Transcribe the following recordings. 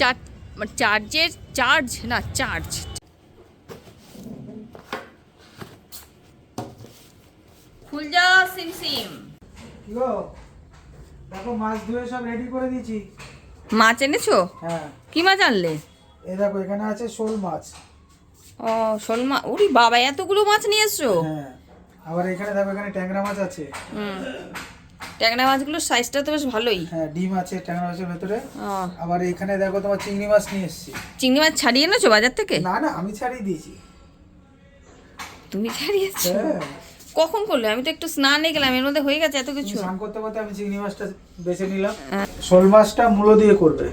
চার চার্জের চার্জ না চার্জ। ফুলজা সিম সিম। গো? দেখো মাছ ধুয়ে সব রেডি করে দিয়েছি। মাছ এনেছো? হ্যাঁ। কি মাছ আনলে? এই দেখো এখানে আছে শোল মাছ। ও শোল মাছ ওরে বাবা এতগুলো মাছ নিয়ে এসছো? হ্যাঁ। আবার এখানে দেখো এখানে ট্যাংরা মাছ আছে। হুম। ট্যাংরা মাছগুলোর সাইজটা তো বেশ ভালোই। হ্যাঁ ডিম আছে ট্যাংরা মাছের ভেতরে। আবার এখানে দেখো তোমার চিংড়ি মাছ নিয়ে এসেছি। চিংড়ি মাছ ছাড়িয়ে এনেছো বাজার থেকে? না না আমি ছাড়িয়ে দিয়েছি। তুমি ছাড়িয়েছো? হ্যাঁ। কখন করলে? আমি তো একটু স্নান স্নানে গেলাম এর মধ্যে হয়ে গেছে এত কিছু। স্নান করতে করতে আমি চিংড়ি মাছটা বেছে নিলাম। হ্যাঁ। শোল মাছটা মূলো দিয়ে করবে।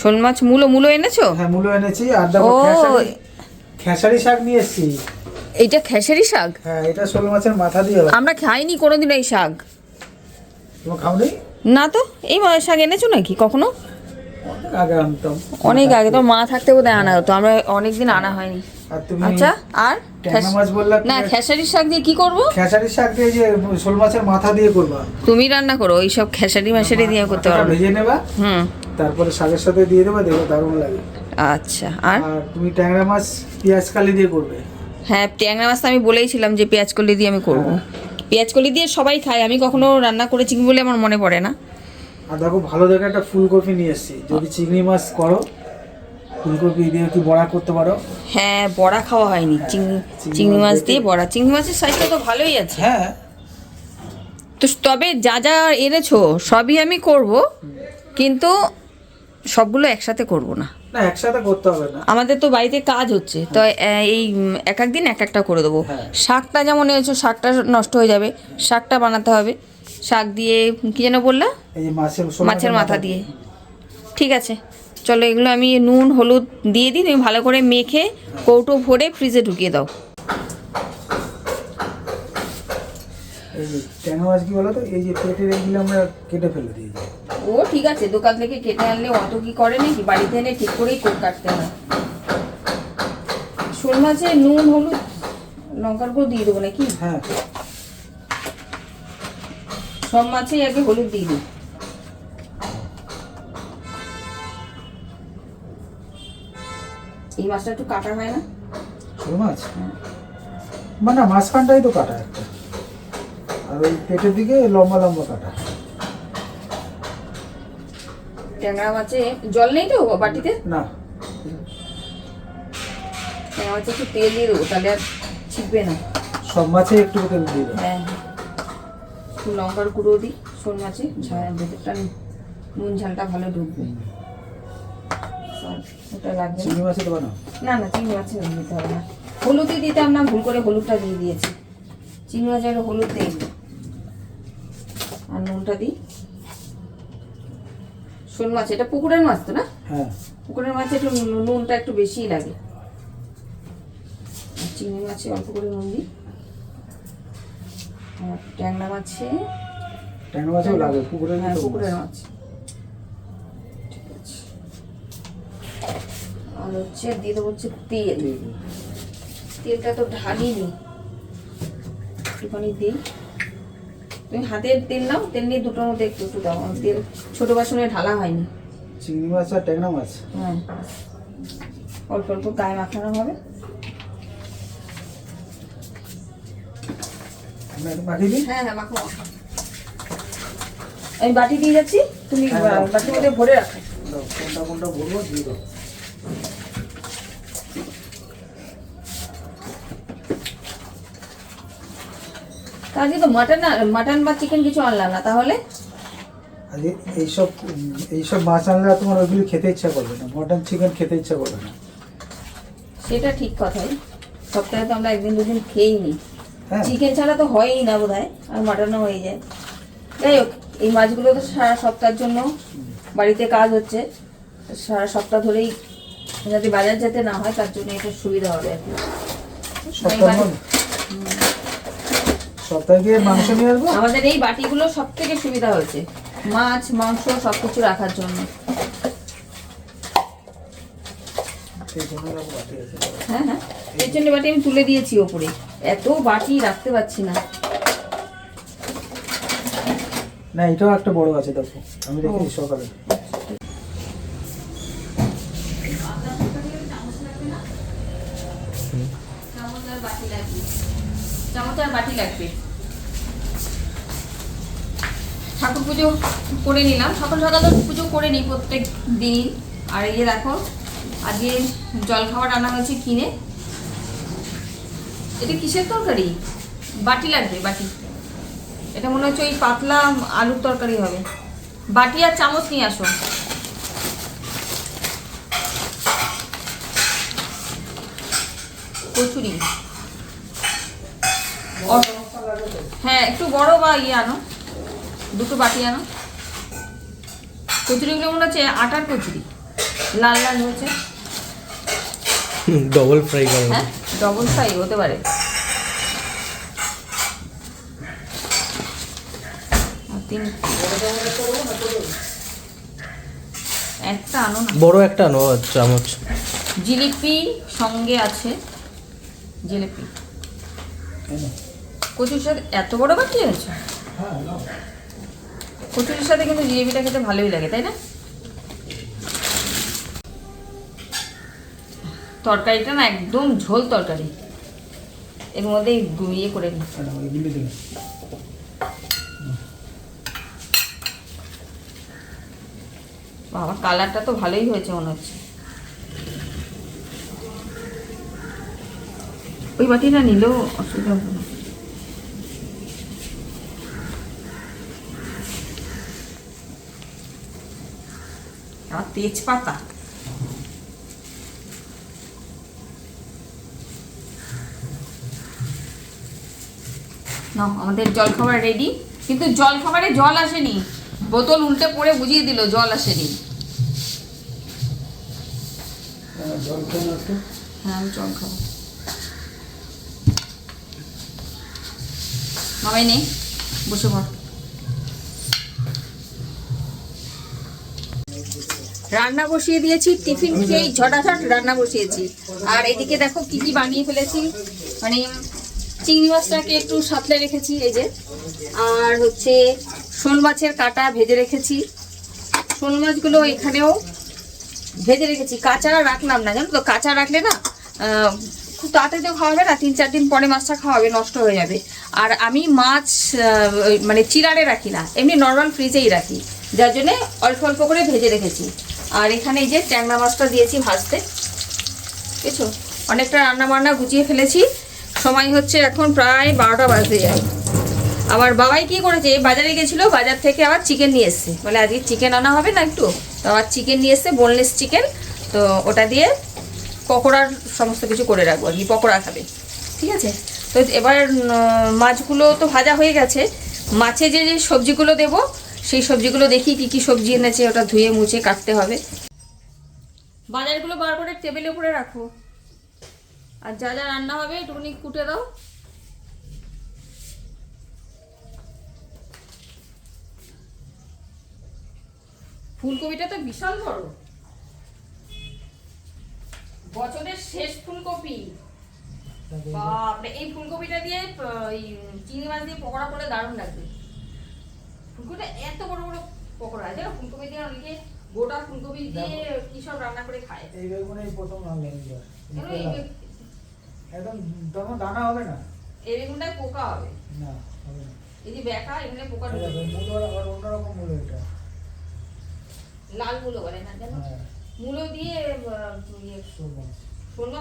শোল মাছ মূলো মূলো এনেছো? হ্যাঁ মূলো এনেছি। আর দেখো খেসারি খেসারি শাক নিয়ে এসেছি। এইটা খেসারি শাক? হ্যাঁ এটা শোল মাছের মাথা দিয়ে আমরা খাইনি কোনোদিন এই শাক। তোমার খাওনি না তো এই শাক এনেছো নাকি কখনো? অনেক আগে আনতাম। অনেক আগে তো মা থাকতে বোধহয় আনা হতো আমরা অনেকদিন আনা হয়নি। তুমি আচ্ছা আর? না খেসারির শাক দিয়ে কি করব? খেসারি শাক দিয়ে যে শোল মাছের মাথা দিয়ে করবা। তুমি রান্না করো ওই সব খেসারি মাসারি দিয়ে করতে পারো। ভেজে নেবা হুম। তারপরে শাকের সাথে দিয়ে দেবা দেখো দারুণ লাগে। আচ্ছা আর? আর তুমি ট্যাংরা মাছ পেঁয়াজ কালি দিয়ে করবে। হ্যাঁ ট্যাংরা মাছ তো আমি বলেইছিলাম যে পেঁয়াজ কলি দিয়ে আমি করব। পেঁয়াজ কলি দিয়ে সবাই খায়। আমি কখনো রান্না করেছি কি বলে আমার মনে পড়ে না। আর দেখো ভালো দেখে একটা ফুলকপি নিয়ে এসেছি। যদি চিংড়ি মাছ করো ফুলকপি দিয়ে কি বড়া করতে পারো? হ্যাঁ বড়া খাওয়া হয়নি। চিংড়ি চিংড়ি চিংড়ি মাছ দিয়ে বড়া। চিংড়ি মাছের সাইজটা তো ভালোই আছে। হ্যাঁ। তো তবে যা যা এনেছো সবই আমি করব। কিন্তু সবগুলো একসাথে করব না। না একসাথে করতে হবে না। আমাদের তো বাড়িতে কাজ হচ্ছে তো এই এক একদিন এক একটা করে দেবো। হ্যাঁ। শাকটা যেমন হয়েছে শাকটা নষ্ট হয়ে যাবে শাকটা বানাতে হবে। শাক দিয়ে কি যেন বললা? মাছের মাছের মাথা দিয়ে। ঠিক আছে চলো এগুলো আমি নুন হলুদ দিয়ে দিই তুমি ভালো করে মেখে কৌটো ভরে ফ্রিজে ঢুকিয়ে দাও। এই যে ট্যাংরা মাছ কি বলো তো এই যে পেটের এইগুলো আমরা কেটে ফেলে দিই। ও ঠিক আছে দোকান থেকে কেটে আনলে অত কি করে নাকি? বাড়িতে এনে ঠিক করেই কোট কাটতে হয়। শোল মাছে নুন হলুদ লঙ্কার গুঁড়ো দিয়ে দেবো নাকি? হ্যাঁ। সব মাছেই আগে হলুদ দিয়ে দিই। এই মাছটা একটু কাটা হয় না? শোল মাছ? মানে মাঝখানটাই তো কাটা আর ওই পেটের দিকে লম্বা লম্বা কাটা। ট্যাংরা মাছে জল নেই তো বাটিতে? না। ট্যাংরা মাছে একটু তেল দিয়ে দেবো তাহলে আর ছিটবে না। সব মাছে একটু তেল দিয়ে দেবো। হ্যাঁ একটু লঙ্কার গুঁড়ো দিই শোল মাছে ঝাল ভেতরটা নুন ঝালটা ভালো ঢুকবে। ওটা লাগবে। চিংড়ি মাছে দেবো না? না না চিংড়ি মাছে দিতে হবে না। হলুদই দিতাম না ভুল করে হলুদটা দিয়ে দিয়েছি। চিংড়ি মাছের হলুদ দিই নুনটা দিই। শোল মাছ এটা পুকুরের মাছ তো না? হ্যাঁ। পুকুরের মাছে একটু নুনটা একটু বেশিই লাগে। চিংড়ি মাছে অল্প করে নুন দিই। আর ট্যাংরা মাছে ট্যাংরা মাছেও লাগে পুকুরের হ্যাঁ পুকুরের মাছ। মাছ। ঠিক আছে। আর হচ্ছে দিয়ে দেবো হচ্ছে তেল। তেলটা তো ঢালিনি। একটুখানি দিই। তুমি হাতের তেল নাও তেল নিয়ে দুটোর মধ্যে একটু একটু দাও তেল ছোটো বাসনে ঢালা হয়নি। চিংড়ি মাছ আর ট্যাংরা মাছ? হ্যাঁ। অল্প অল্প গায়ে মাখানো হবে। হ্যাঁ হ্যাঁ মাখো। আমি বাটি দিয়ে যাচ্ছি তুমি হ্যাঁ, বাটির মধ্যে ভরে রাখো। কোনটা কোনটা বলব দিয়ে দাও। আজকে তো মাটন মাটন বা চিকেন কিছু আনলাম না তাহলে? আজকে এইসব এইসব মাছ আনলে তোমার ওইগুলি খেতে ইচ্ছা করবে না মটন চিকেন খেতে ইচ্ছা করবে না। সেটা ঠিক কথাই সপ্তাহে তো আমরা একদিন দুদিন খেয়েই নিই হ্যাঁ। চিকেন ছাড়া তো হয়ই না বোধ আর মাটনও হয়ে যায়। যাই হোক এই মাছগুলো তো সারা সপ্তাহের জন্য বাড়িতে কাজ হচ্ছে সারা সপ্তাহ ধরেই যাতে বাজার যেতে না হয় তার জন্য এটা সুবিধা হবে আর কি। সপ্তাহে মাংস নিয়ে আসব? আমাদের এই বাটিগুলো সব থেকে সুবিধা হয়েছে। মাছ মাংস সব কিছু রাখার জন্য। হ্যাঁ হ্যাঁ। বাটি আমি তুলে দিয়েছি ওপরে। এত বাটি রাখতে পারছি না। না এটাও একটা বড় আছে দেখো। আমি দেখি সকালে। চামচ আর বাটি লাগবে। পুজো করে নিলাম। সকাল সকাল তো পুজো করে নিই প্রত্যেক দিন আর এই যে দেখো আজকে জল খাবার রান্না হয়েছে কিনে। এটা কিসের তরকারি? বাটি লাগবে বাটি। এটা মনে হচ্ছে ওই পাতলা আলুর তরকারি হবে। বাটি আর চামচ নিয়ে আসো। কচুরি। হ্যাঁ একটু বড় বা ইয়ে আনো। দুটো বাটি আনো। কচুরিগুলো মনে হচ্ছে আটার কচুরি। লাল লাল হয়েছে। ডবল ফ্রাই করা হ্যাঁ ডবল ফ্রাই হতে পারে। তিন একটা আনো না। বড় একটা নো চামচ। জিলিপি সঙ্গে আছে। জিলিপি। কচুর সাথে এত বড় বাটি আছে হ্যাঁ। কচুরির সাথে কিন্তু জিলিপিটা খেতে ভালোই লাগে তাই না? তরকারিটা না একদম ঝোল তরকারি। এর মধ্যে ইয়ে করে নিই বাবা কালারটা তো ভালোই হয়েছে মনে হচ্ছে। ওই বাটিটা নিলেও অসুবিধা হবে না। আর তেজপাতা। না আমাদের জলখাবার রেডি কিন্তু জলখাবারে জল আসেনি। বোতল উল্টে পড়ে বুঝিয়ে দিল জল আসেনি। নাও একটু হ্যাঁ আমি জল খাব। মামাই নেই বসে পড়। রান্না বসিয়ে দিয়েছি, টিফিন খেয়েই ঝটাঝট রান্না বসিয়েছি। আর এদিকে দেখো কি কি বানিয়ে ফেলেছি। মানে চিংড়ি মাছটাকে একটু সাতলে রেখেছি, এই যে। আর হচ্ছে শোল মাছের কাটা ভেজে রেখেছি। শোল মাছগুলো এখানেও ভেজে রেখেছি। কাঁচা রাখলাম না, জানো তো? কাঁচা রাখলে না খুব তাড়াতাড়ি তো খাওয়া হবে না, তিন চার দিন পরে মাছটা খাওয়াবে নষ্ট হয়ে যাবে। আর আমি মাছ মানে চিরারে রাখি না, এমনি নর্মাল ফ্রিজেই রাখি। যার জন্যে অল্প অল্প করে ভেজে রেখেছি। আর এখানে এই যে ট্যাংরা মাছটা দিয়েছি ভাজতে। বুঝছ? অনেকটা রান্না বান্না গুছিয়ে ফেলেছি। সময় হচ্ছে এখন প্রায় বারোটা বাজতে যায়। আমার বাবাই কি করেছে, বাজারে গেছিল, বাজার থেকে আবার চিকেন নিয়ে এসছে। বলে, আজকে চিকেন আনা হবে না একটু? তো আবার চিকেন নিয়ে এসছে বোনলেস চিকেন তো ওটা দিয়ে পকোড়ার সমস্ত কিছু করে রাখব আর কি, পকোড়া খাবে। ঠিক আছে? তো এবার মাছগুলো তো ভাজা হয়ে গেছে। মাছে যে যে সবজিগুলো দেবো সেই সবজিগুলো দেখি কি কি সবজি এনেছে ওটা ধুয়ে মুছে কাটতে হবে। বাজারগুলো বার করে টেবিলের উপরে রাখো। আর যা যা রান্না হবে একটুখানি কুটে দাও। ফুলকপিটা তো বিশাল বড়। বছরের শেষ ফুলকপি। বাপরে এই ফুলকপিটা দিয়ে চিংড়ি মাছ দিয়ে পকোড়া করলে দারুণ লাগবে। ফুলকপিটা এত বড় বড় পকোড়া। ফুলকপি দিয়ে অনেকে গোটা ফুলকপি দিয়ে কি সব রান্না করে খায়। এই বেগুনে প্রথম বে- একদম তখন দানা হবে না? এই পোকা হবে। না হবে না। এই যে এখানে পোকা ঢুকে মূলো আবার অন্যরকম মূলো এটা। লাল মূলো বলে না জানো? হ্যাঁ। মূলো দিয়ে ইয়ে, শোল মাছ।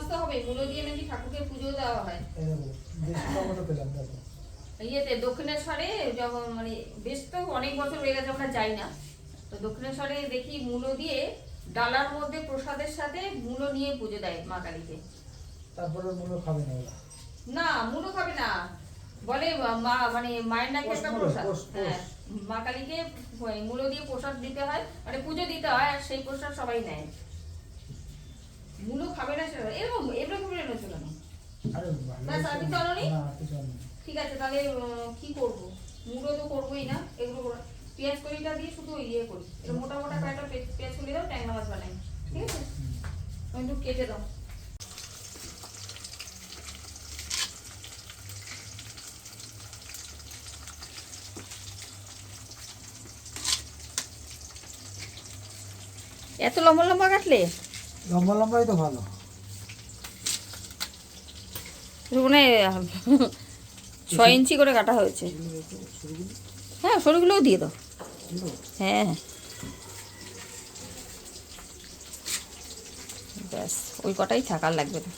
তো হবে মূলো দিয়ে নাকি ঠাকুরকে পুজো দেওয়া হয়। দেখো দেশি টমেটো পেলাম দেখো। ইয়েতে দক্ষিণেশ্বরে যখন মানে বেশ তো অনেক বছর হয়ে গেছে আমরা যাই না তো দক্ষিণেশ্বরে দেখি মূলো দিয়ে ডালার মধ্যে প্রসাদের সাথে মূলো নিয়ে পুজো দেয় মা কালীকে। তারপরে মূলো খাবে না না মূলো খাবে না। বলে মা মানে মায়ের নাকি একটা প্রসাদ। হ্যাঁ মা কালীকে মূলো দিয়ে প্রসাদ দিতে হয় মানে পুজো দিতে হয় আর সেই প্রসাদ সবাই নেয়। মূলো খাবে না সেটা এরকম এরকম এনেছো কেন আরে আর ঠিক আছে তাহলে কি করব? মুড়ো তো করবোই না এগুলো পেঁয়াজ কলিটা দিয়ে শুধু ইয়ে করি। এটা মোটা মোটা কয়েকটা পেঁয়াজ কলি দাও ট্যাংরা মাছ বানাই। ঠিক আছে? আমি একটু কেটে দাও। এত লম্বা লম্বা কাটলে? লম্বা লম্বাই তো ভালো। মানে ছয় ইঞ্চি করে কাটা হয়েছে। হ্যাঁ সরুগুলোও দিয়ে দাও। হ্যাঁ। ব্যাস ওই কটাই থাকার লাগবে না।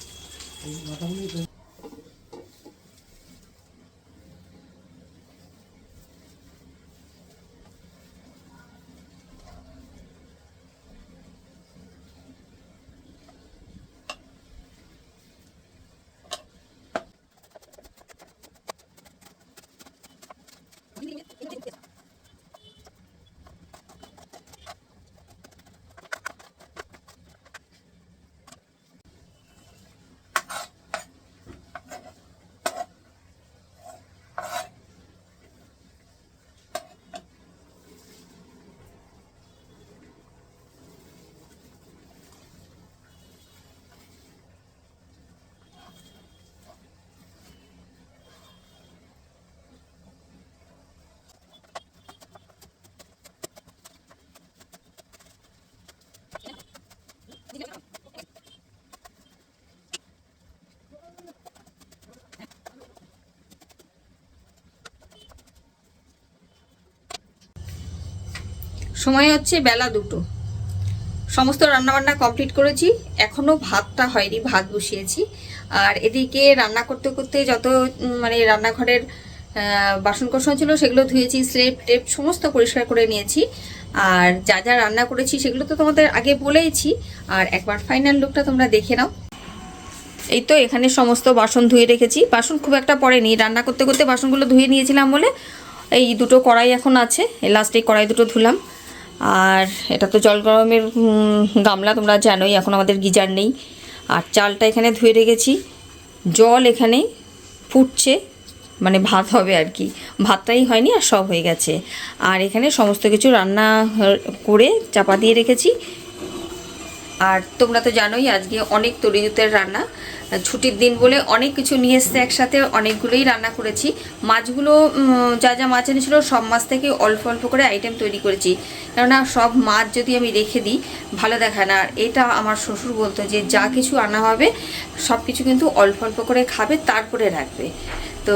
সময় হচ্ছে বেলা দুটো। সমস্ত রান্নাবান্না কমপ্লিট করেছি। এখনও ভাতটা হয়নি, ভাত বসিয়েছি। আর এদিকে রান্না করতে করতে যত মানে রান্নাঘরের বাসন কোসন ছিল সেগুলো ধুয়েছি, স্লেপ টেপ সমস্ত পরিষ্কার করে নিয়েছি। আর যা যা রান্না করেছি সেগুলো তো তোমাদের আগে বলেইছি। আর একবার ফাইনাল লুকটা তোমরা দেখে নাও। এই তো এখানে সমস্ত বাসন ধুয়ে রেখেছি। বাসন খুব একটা পড়েনি। রান্না করতে করতে বাসনগুলো ধুয়ে নিয়েছিলাম বলে এই দুটো কড়াই এখন আছে। লাস্টে কড়াই দুটো ধুলাম। আর এটা তো জল গরমের গামলা, তোমরা জানোই, এখন আমাদের গিজার নেই। আর চালটা এখানে ধুয়ে রেখেছি। জল এখানে ফুটছে মানে ভাত হবে আর কি। ভাতটাই হয়নি আর সব হয়ে গেছে। আর এখানে সমস্ত কিছু রান্না করে চাপা দিয়ে রেখেছি। আর তোমরা তো জানোই আজকে অনেক তরিজুতের রান্না। ছুটির দিন বলে অনেক কিছু নিয়ে এসছে একসাথে, অনেকগুলোই রান্না করেছি। মাছগুলো যা যা মাছ এনেছিল সব মাছ থেকে অল্প অল্প করে আইটেম তৈরি করেছি। কেননা সব মাছ যদি আমি রেখে দিই, ভালো দেখায় না। আর এটা আমার শ্বশুর বলতো যে যা কিছু আনা হবে, সব কিছু কিন্তু অল্প অল্প করে খাবে, তারপরে রাখবে। তো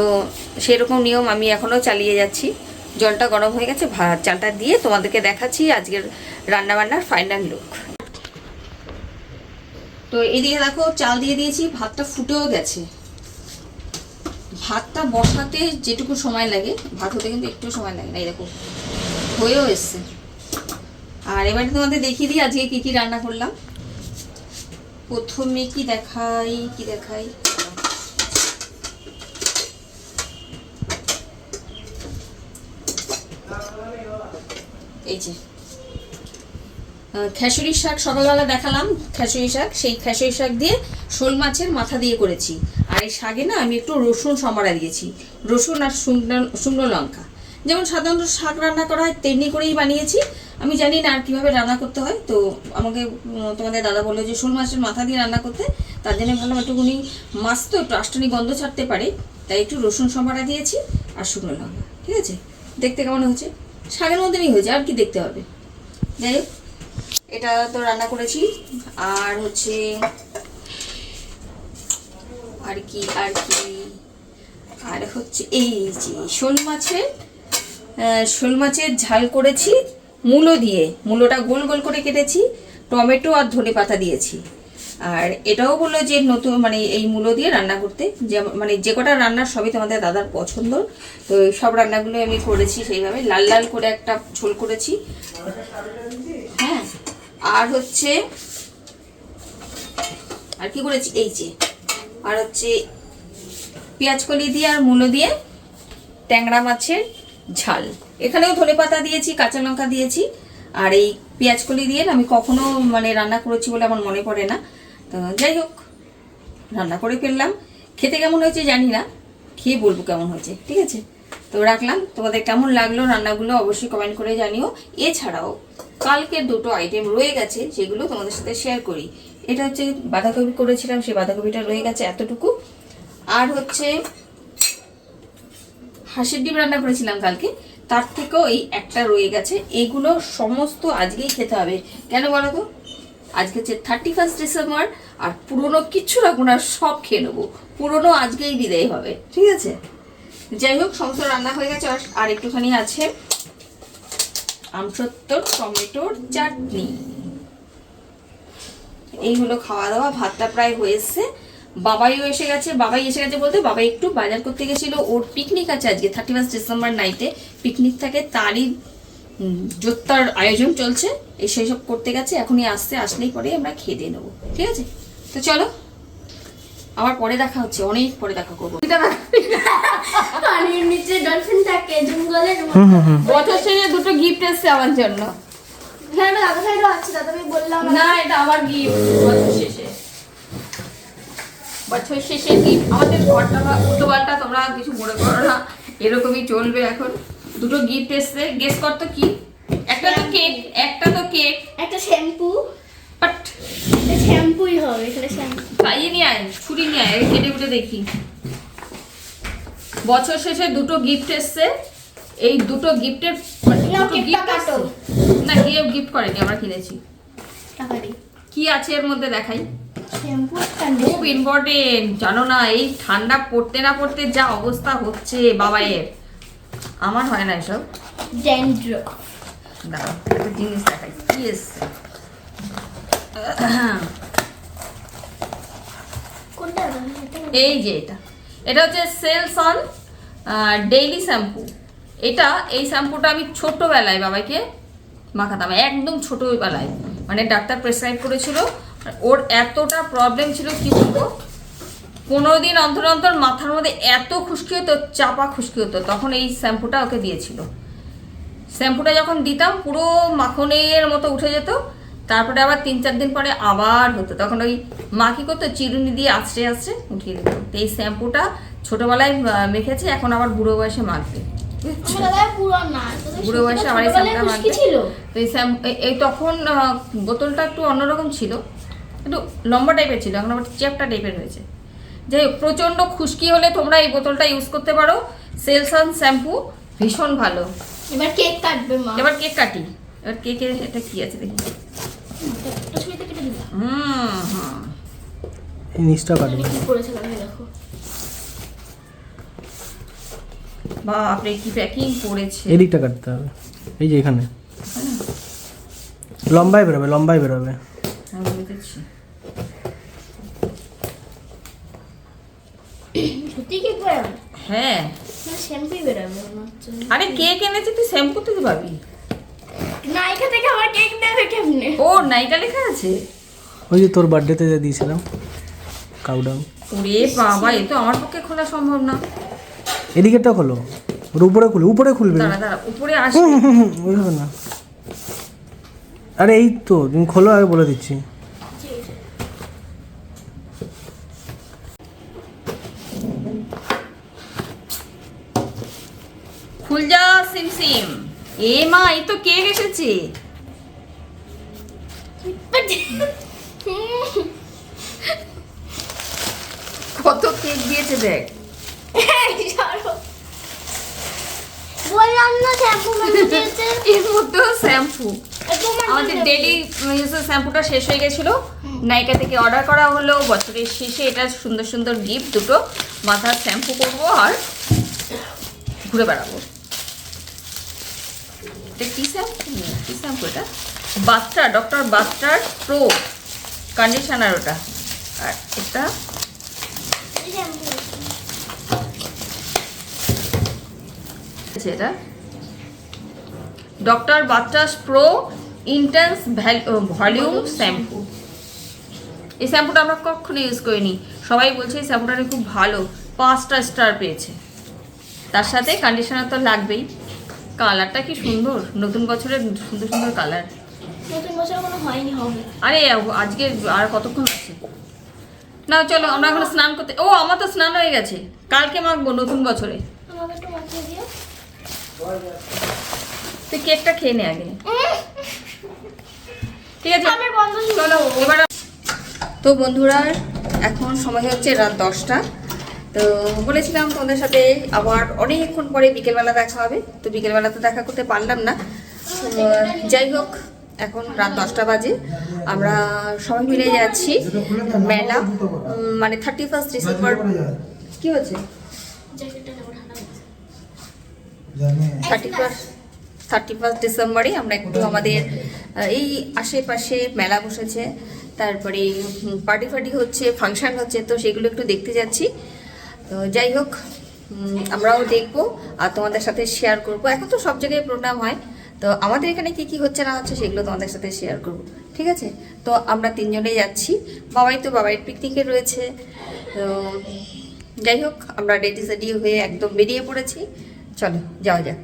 সেরকম নিয়ম আমি এখনও চালিয়ে যাচ্ছি। জলটা গরম হয়ে গেছে, ভাত, চালটা দিয়ে তোমাদেরকে দেখাচ্ছি আজকের রান্নাবান্নার ফাইনাল লুক তো এদিকে দেখো, চাল দিয়ে দিয়েছি, ভাতটা ফুটেও গেছে। ভাতটা বসাতে যেটুকু সময় লাগে, ভাত হতে কিন্তু একটু সময় লাগে না, এই দেখো, হয়েও এসছে। আর এবারে তোমাদের দেখিয়ে দিই, আজকে কি কি রান্না করলাম। প্রথমে কি দেখাই কি দেখাই? এই যে খেসুরি শাক সকালবেলা দেখালাম খেসুরি শাক। সেই খেসুরি শাক দিয়ে শোল মাছের মাথা দিয়ে করেছি। আর এই শাকে না আমি একটু রসুন সমারা দিয়েছি। রসুন আর শুকনো শুকনো লঙ্কা। যেমন সাধারণত শাক রান্না করা হয়, তেমনি করেই বানিয়েছি। আমি জানি না আর কীভাবে রান্না করতে হয়, তো আমাকে তোমাদের দাদা বলল যে শোল মাছের মাথা দিয়ে রান্না করতে। তার জন্য ভাবলাম একটুখানি মাছ তো একটু আষ্টনি গন্ধ ছাড়তে পারে, তাই একটু রসুন সমারা দিয়েছি আর শুকনো লঙ্কা। ঠিক আছে? দেখতে কেমন হয়েছে? শাকের মতনই হয়েছে, আর কি দেখতে হবে? যাই হোক। এটা তো রান্না করেছি। আর হচ্ছে আর কি আর কি? আর হচ্ছে এই যে শোল মাছের শোল মাছের ঝাল করেছি, মূলো দিয়ে। মূলোটা গোল গোল করে কেটেছি, টমেটো আর ধনে পাতা দিয়েছি। আর এটাও বলল যে নতুন মানে এই মূলো দিয়ে রান্না করতে। যে মানে যে কটা রান্না সবই তোমাদের দাদার পছন্দ। তো সব রান্নাগুলো আমি করেছি সেইভাবে। লাল লাল করে একটা ঝোল করেছি। হ্যাঁ। আর হচ্ছে, আর কি করেছি? এই যে, আর হচ্ছে পেঁয়াজ কলি দিয়ে আর মূলো দিয়ে ট্যাংরা মাছের ঝাল। এখানেও ধনে পাতা দিয়েছি, কাঁচা লঙ্কা দিয়েছি, আর এই পেঁয়াজ কলি দিয়ে আমি কখনো মানে রান্না করেছি বলে আমার মনে পড়ে না। তো যাই হোক, রান্না করে ফেললাম। খেতে কেমন হয়েছে জানি না, খেয়ে বলব কেমন হয়েছে, ঠিক আছে? তো রাখলাম। তোমাদের কেমন লাগল রান্নাগুলো অবশ্যই কমেন্ট করে জানিও। এছাড়াও কালকের দুটো আইটেম রয়ে গেছে সেগুলো তোমাদের সাথে শেয়ার করি। এটা হচ্ছে বাঁধাকপি করেছিলাম সেই বাঁধাকপিটা রয়ে গেছে এতটুকু। আর হচ্ছে হাঁসের ডিম রান্না করেছিলাম কালকে তার থেকেও এই একটা রয়ে গেছে। এগুলো সমস্ত আজকেই খেতে হবে। কেন বলো তো? আজকে হচ্ছে থার্টি ফার্স্ট ডিসেম্বর আর পুরনো কিচ্ছু রাখব না সব খেয়ে নেব। পুরনো আজকেই বিদায় হবে। ঠিক আছে। যাই হোক সমস্ত রান্না হয়ে গেছে আর- আর একটুখানি আছে। আমসত্তর টমেটোর চাটনি। এই হলো খাওয়া দাওয়া ভাতটা প্রায় হয়ে এসছে। বাবাইও এসে গেছে, বাবাই এসে গেছে বলতে বাবাই একটু বাজার করতে গেছিল। ওর পিকনিক আছে আজকে থার্টি ফার্স্ট ডিসেম্বর নাইটে পিকনিক থাকে, তারই জোত্তার আয়োজন চলছে। এই সেই সব করতে গেছে, এখনই আসতে আসলেই পরে আমরা খেয়ে দিয়ে নেব। ঠিক আছে? তো চলো। আবার পরে দেখা হচ্ছে অনেক পরে দেখা করব। পানির নিচে ডলফিন থাকে জঙ্গলের বছর শেষে দুটো গিফট এসছে আমার জন্য। হ্যাঁ দাদা সাইডও আছে দাদা আমি বললাম। না এটা আমার গিফট বছর শেষে। বছর শেষে গিফট আমাদের ঘরটা বা উল্টো তোমরা কিছু মনে করো না এরকমই চলবে এখন। দুটো গিফট এসছে। গেস কর তো কি? একটা তো কেক একটা তো কেক একটা শ্যাম্পু বাট শ্যাম্পুই হবে এখানে শ্যাম্পু। খাইয়ে নিয়ে আয় ছুরি নিয়ে আয় কেটে কুটে দেখি। বছর শেষে দুটো গিফট এসছে। এই দুটো গিফটের কাটো। না কেউ গিফট করেনি আমরা কিনেছি। কি আছে এর মধ্যে দেখাই? খুব ইম্পর্টেন্ট জানো না এই ঠান্ডা পড়তে না পড়তে যা অবস্থা হচ্ছে বাবাইয়ের আমার হয় না এসব। ড্যান্ড্রফ দাঁড়াও একটা জিনিস দেখাই কি এসছে? এই যে এটা। এটা হচ্ছে সেলস অন ডেইলি শ্যাম্পু। এটা, এই শ্যাম্পুটা আমি ছোট্টবেলায় বাবাকে মাখাতাম, একদম ছোটবেলায়। মানে ডাক্তার প্রেসক্রাইব করেছিল ওর এতটা প্রবলেম ছিল, কি বলব? পনেরো দিন অন্তর অন্তর মাথার মধ্যে এত খুশকি হতো, চাপা খুশকি হতো, তখন এই শ্যাম্পুটা ওকে দিয়েছিল। শ্যাম্পুটা যখন দিতাম, পুরো মাখনের মতো উঠে যেত তারপরে আবার তিন চার দিন পরে আবার হতো। তখন ওই মা কি করতো? চিরুনি দিয়ে আছড়ে আছড়ে উঠিয়ে দিত। তো এই শ্যাম্পুটা ছোটবেলায় মেখেছে এখন আবার বুড়ো বয়সে মাখবে। বুড়ো বয়সে আমার এই শ্যাম্পুটা মাখবে। তো এই শ্যাম্পু এই তখন বোতলটা একটু অন্যরকম ছিল। একটু লম্বা টাইপের ছিল এখন আবার চ্যাপটা টাইপের হয়েছে। যাই হোক প্রচণ্ড খুশকি হলে তোমরা এই বোতলটা ইউজ করতে পারো। সেলসান শ্যাম্পু ভীষণ ভালো। এবার কেক কাটবে মা। এবার কেক কাটি। এবার কেকের এটা কি আছে দেখি। হুম হুম। নিচটা কাটবে। কি করেছিলাম দেখো। বাপরে কি প্যাকিং করেছে। এদিকটা কাটতে হবে। এই যে এখানে। লম্বাই বেরোবে লম্বাই হ্যাঁ মনে হচ্ছে। আরে কেক এনেছে তুই শ্যাম্পু তুই পাবি নাইকা থেকে আমার কেক দেবে কেমনে? ও নাইকা লেখা আছে? ওই যে তোর বার্থডেতে যে দিয়েছিলাম কাউডাউন ওরে বাবা এ তো আমার পক্ষে খোলা সম্ভব না। এদিকেটা খোলো ওর উপরে খুলবে উপরে খুলবে। দাঁড়া দাঁড়া উপরে আসে হুম, হুম, হুম, না। আরে এই তো তুমি খোলো আগে বলে দিচ্ছি খুল যা সিম সিম এ মা এই তো কেক এসেছে। কত কেক দিয়েছে দেখ। বললাম না শ্যাম্পু এর মধ্যেও শ্যাম্পু। একদম আমাদের ডেলি ইউজের শ্যাম্পুটা শেষ হয়ে গেছিল। নাইকা থেকে অর্ডার করা হলো বছরের শেষে এটা সুন্দর সুন্দর গিফট দুটো। মাথার শ্যাম্পু করব আর ঘুরে বেড়াবো। এটা কি শ্যাম্পু কি শ্যাম্পু এটা? বাস্টার ডক্টর বাস্টার প্রো কন্ডিশনার ওটা। আর এটা? এটা? ডক্টর বাটাস প্রো ইন্টেন্স ভলিউম শ্যাম্পু এই শ্যাম্পুটা আমরা কখনো ইউজ করিনি। সবাই বলছে এই শ্যাম্পুটা খুব ভালো। পাঁচটা স্টার পেয়েছে। তার সাথে কন্ডিশনার তো লাগবেই। কালারটা কি সুন্দর? নতুন বছরের সুন্দর সুন্দর কালার। নতুন বছর কোনো হয়নি হবে। আরে আজকে আর কতক্ষণ আছে? না চলো আমরা এখন স্নান করতে ও আমার তো স্নান হয়ে গেছে। কালকে মাখবো নতুন বছরে। তুই কেকটা খেয়ে নে আগে। ঠিক আছে? চলো এবার তো বন্ধুরা এখন সময় হচ্ছে রাত দশটা। তো বলেছিলাম তোমাদের সাথে আবার অনেকক্ষণ পরে বিকেলবেলা দেখা হবে। তো বিকেলবেলা তো দেখা করতে পারলাম না। যাই হোক, এখন রাত দশটা বাজে। আমরা সবাই মিলে যাচ্ছি মেলা মানে থার্টি ফার্স্ট ডিসেম্বর কি হচ্ছে থার্টি ফার্স্ট থার্টি ফার্স্ট ডিসেম্বরে আমরা একটু আমাদের এই আশেপাশে মেলা বসেছে। তারপরে পার্টি ফার্টি হচ্ছে ফাংশন হচ্ছে, তো সেগুলো একটু দেখতে যাচ্ছি। তো যাই হোক আমরাও দেখব আর তোমাদের সাথে শেয়ার করব। এখন তো সব জায়গায় প্রোগ্রাম হয়। তো আমাদের এখানে কি কি হচ্ছে না হচ্ছে সেগুলো তোমাদের সাথে শেয়ার করব। ঠিক আছে? তো আমরা তিনজনেই যাচ্ছি। বাবাই তো বাবাইয়ের পিকনিকে রয়েছে। তো যাই হোক, আমরা রেডি সেডি হয়ে একদম বেরিয়ে পড়েছি। চলো, যাওয়া যাক।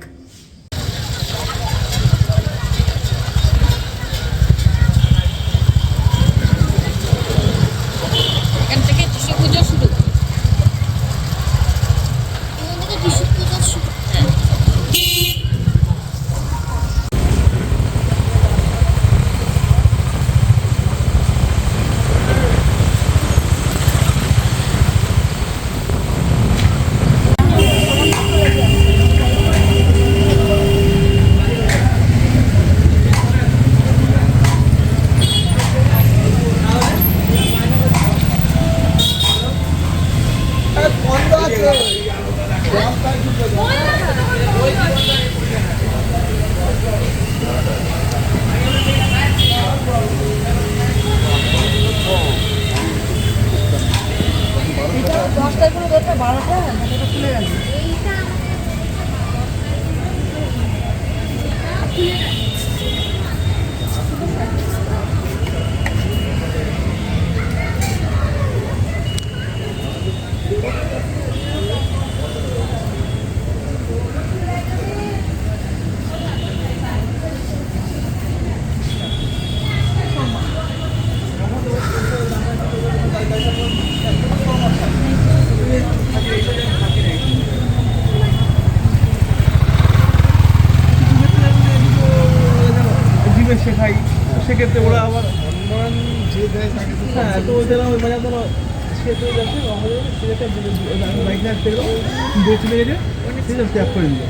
ত্যাগ করে দিল।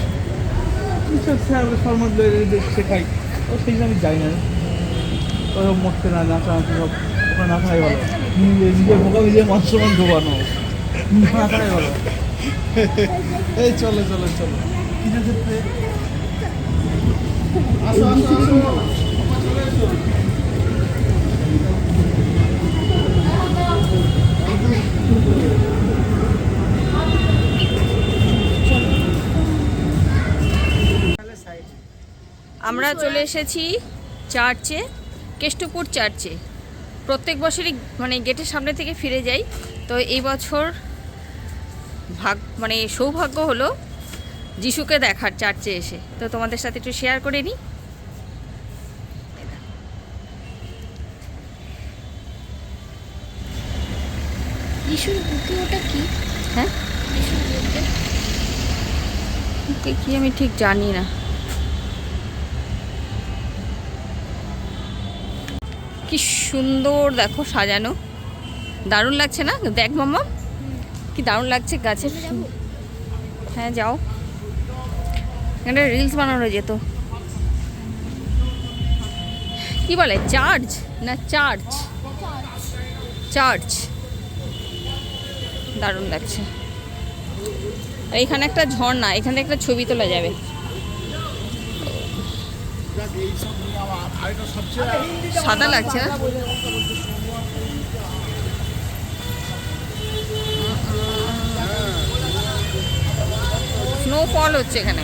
স্যার স্যার শর্মা শেখাই। ও সেই জন্য আমি যাই না। ওরকম মরতে না নাচানাচি সব ওখানে না খাই ভালো। নিজে নিজের মোকা নিজের মানুষ সমান ডোবানো না খাই ভালো। এই চলো চলো চলো। কিছু ক্ষেত্রে আসো আসো আসো। চলে এসেছি চার্চে কেষ্টপুর চার্চে। প্রত্যেক বছরই মানে গেটের সামনে থেকে ফিরে যাই। তো এই বছর ভাগ মানে সৌভাগ্য হলো যিশুকে দেখার চার্চে এসে। তো তোমাদের সাথে একটু শেয়ার করে নিই। যিশুর বুকে ওটা কি? হ্যাঁ? যিশুর বুকে? কি- কি আমি ঠিক জানি না। কি সুন্দর দেখো সাজানো। দারুণ লাগছে না? দেখ মাম্মা কি দারুণ লাগছে গাছের হ্যাঁ যাও। এখানে রিলস বানানো যেত। কি বলে? চার্জ না চার্চ চার্চ দারুণ লাগছে। এখানে একটা ঝর্ণা এখানে একটা ছবি তোলা যাবে। সাদা লাগছে না স্নোফল হচ্ছে এখানে।